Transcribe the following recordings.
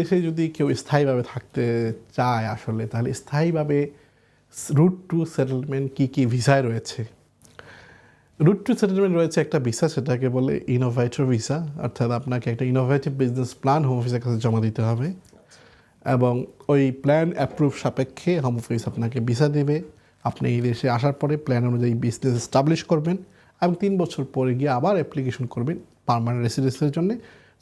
দেশে যদি কেউ স্থায়ীভাবে থাকতে চায় আসলে, তাহলে স্থায়ীভাবে রুট টু সেটেলমেন্ট কী কী ভিসায় রয়েছে? রুট টু সেটেলমেন্ট রয়েছে একটা ভিসা সেটাকে বলে ইনোভেটর ভিসা অর্থাৎ আপনাকে একটা ইনোভেটিভ বিজনেস প্ল্যান হোম অফিসের কাছে জমা দিতে হবে। এবং ওই প্ল্যান অ্যাপ্রুভ সাপেক্ষে হোম অফিস আপনাকে ভিসা দেবে। আপনি এই দেশে আসার পরে প্ল্যান অনুযায়ী বিজনেস এস্টাবলিশ করবেন এবং তিন বছর পরে গিয়ে আবার অ্যাপ্লিকেশন করবেন। পারমানেন্ট রেসিডেন্সের জন্য,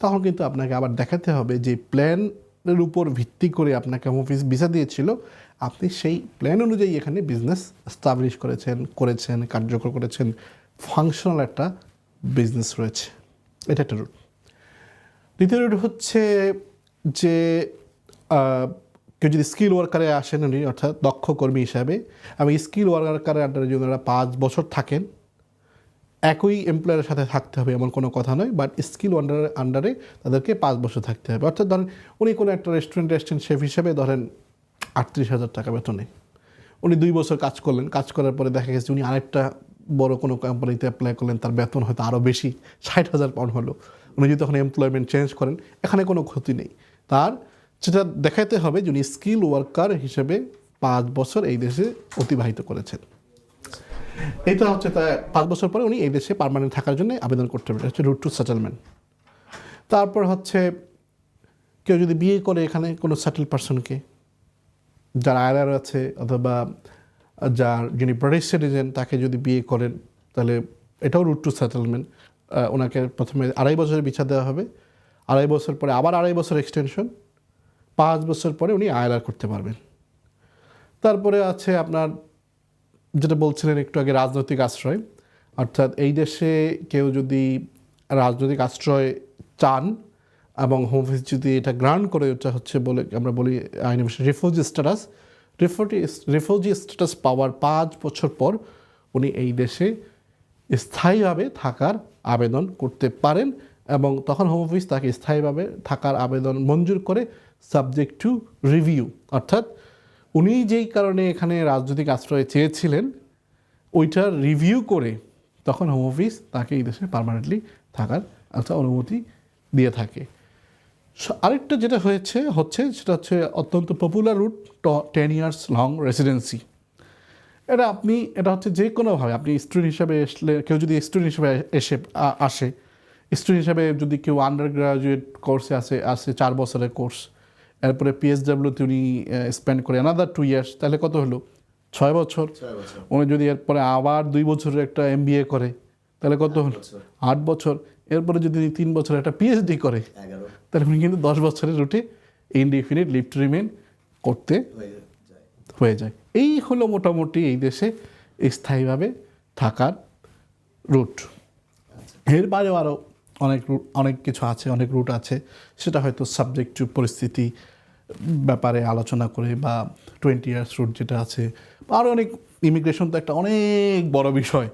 তখন কিন্তু আপনাকে আবার দেখাতে হবে যে প্ল্যানের উপর ভিত্তি করে আপনাকে হোম অফিস ভিসা দিয়েছিল। আপনি সেই প্ল্যান অনুযায়ী এখানে বিজনেস এস্টাবলিশ করেছেন করেছেন, কার্যকর করেছেন। ফাংশনাল একটা বিজনেস রয়েছে। এটা একটা রুট দ্বিতীয় রুট হচ্ছে যে কেউ যদি স্কিল ওয়ার্কারে আসেন উনি, অর্থাৎ দক্ষ কর্মী হিসাবে এবং স্কিল ওয়ার্কারের আন্ডারে যদি ওনারা পাঁচ বছর থাকেন একই এমপ্লয়ারের সাথে থাকতে হবে এমন কোনো কথা নয় বাট স্কিল আন্ডারে আন্ডারে তাদেরকে পাঁচ বছর থাকতে হবে। অর্থাৎ ধরেন উনি কোনো একটা রেস্টুরেন্ট রেস্টুরেন্ট শেফ হিসেবে ধরেন আটত্রিশ হাজার টাকা বেতনে। উনি দুই বছর কাজ করলেন, কাজ করার পরে দেখা গেছে উনি আরেকটা বড় কোনো কোম্পানিতে অ্যাপ্লাই করলেন, তার বেতন হয়তো আরও বেশি, ষাট হাজার পাউন্ড হলো। উনি যদি তখন এমপ্লয়মেন্ট চেঞ্জ করেন, এখানে কোনো ক্ষতি নেই। তার সেটা দেখাতে হবে যে উনি স্কিল ওয়ার্কার হিসেবে পাঁচ বছর এই দেশে অতিবাহিত করেছেন। এটা হচ্ছে তার পাঁচ বছর পরে উনি এই দেশে পার্মানেন্ট থাকার জন্য আবেদন করতে এটা হচ্ছে রুট টু সেটেলমেন্ট তারপর হচ্ছে কেউ যদি বিয়ে করে এখানে কোনো সেটেল পার্সনকে যার আয়ার আছে অথবা যার যিনি ব্রিটিশ সিটিজেন তাকে যদি বিয়ে করেন, তাহলে এটাও রুট টু সেটেলমেন্ট ওনাকে প্রথমে আড়াই বছরের বিচার দেওয়া হবে। আড়াই বছর পরে আবার আড়াই বছর এক্সটেনশন পাঁচ বছর পরে উনি আয়ার করতে পারবেন। তারপরে আছে আপনার যেটা বলছিলেন একটু আগে, রাজনৈতিক আশ্রয়। অর্থাৎ এই দেশে কেউ যদি রাজনৈতিক আশ্রয় চান এবং হোম অফিস যদি এটা গ্রান্ট করে ওটা হচ্ছে বলে আমরা বলি আইনি refugee status. Refugee refugee status পাওয়ার পাঁচ বছর পর উনি এই দেশে স্থায়ীভাবে থাকার আবেদন করতে পারেন এবং তখন হোম অফিস তাকে স্থায়ীভাবে থাকার আবেদন মঞ্জুর করে সাবজেক্ট টু রিভিউ অর্থাৎ উনি যেই কারণে এখানে রাজনৈতিক আশ্রয় চেয়েছিলেন, ওইটার রিভিউ করে তখন হোম অফিস তাকে এই দেশে পারমানেন্টলি থাকার একটা অনুমতি দিয়ে থাকে। আরেকটা যেটা হয়েছে, হচ্ছে সেটা হচ্ছে অত্যন্ত popular route ten years long residency এটা আপনি, এটা হচ্ছে যে কোনোভাবে আপনি স্টুডেন্ট হিসাবে আসলে কেউ যদি স্টুডেন্ট হিসাবে এসে আসে স্টুডেন্ট হিসাবে যদি কেউ আন্ডার গ্রাজুয়েট কোর্সে আসে আসে চার বছরের কোর্স এরপরে পিএসডাব্লিউতে উনি স্পেন্ড করে অ্যানাদার টু ইয়ার্স তাহলে কত হলো? ছয় বছর। উনি যদি এরপরে আবার দুই বছরের একটা এমবিএ করে তাহলে কত হলো? আট বছর। এরপরে যদি উনি তিন বছর একটা পিএইচডি করে তাহলে উনি কিন্তু দশ বছরের রুটে ইনডিফিনিট লিভ টু রিমেন করতে হয়ে যায়। হয়ে যায়। এই হলো মোটামুটি এই দেশে স্থায়ীভাবে থাকার রুট এর বাইরেও আরও অনেক রুট অনেক কিছু আছে অনেক রুট আছে। সেটা হয়তো সাবজেক্ট টু পরিস্থিতি ব্যাপারে আলোচনা করে বা টোয়েন্টি ইয়ার্স রুট যেটা আছে। আরও অনেক ইমিগ্রেশন তো একটা অনেক বড় বিষয়।